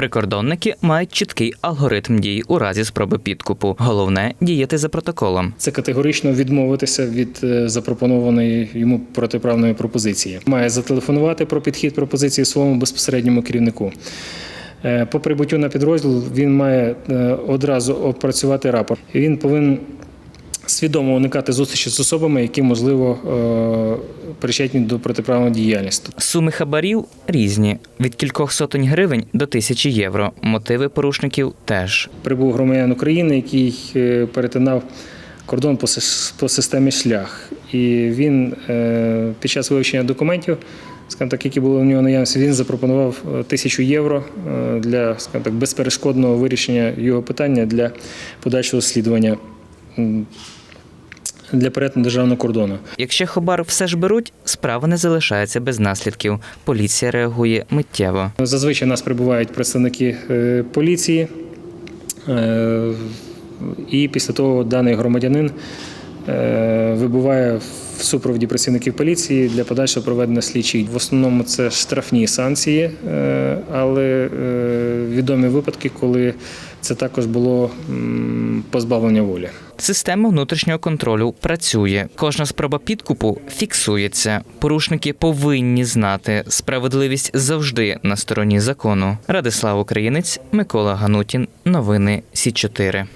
Прикордонники мають чіткий алгоритм дій у разі спроби підкупу. Головне діяти за протоколом. Це категорично відмовитися від е, запропонованої йому протиправної пропозиції. Має зателефонувати про підхід пропозиції своєму безпосередньому керівнику. Е, По прибуттю на підрозділ він має е, одразу опрацювати рапорт. Він повинен свідомо уникати зустрічі з особами, які можливо е, причетні до протиправної діяльності. Суми хабарів різні від кількох сотень гривень до тисячі євро. Мотиви порушників теж. Прибув громадян України, який е, перетинав кордон по системі шлях. І він е, під час вивчення документів, скажімо так, які були у нього наявності, він запропонував тисячу євро для скажімо так, безперешкодного вирішення його питання для подальшого слідування для перетину державного кордону. Якщо хабар все ж беруть, справа не залишається без наслідків. Поліція реагує миттєво. Зазвичай нас прибувають представники е, поліції, е, і після того даний громадянин е, вибуває в супроводі працівників поліції для подальшого проведення слідчих. В основному це штрафні санкції, е, але е, відомі випадки, коли це також було позбавлення волі. Система внутрішнього контролю працює. Кожна спроба підкупу фіксується. Порушники повинні знати, справедливість завжди на стороні закону. Радислав Українець, Микола Ганутін. Новини Сі 4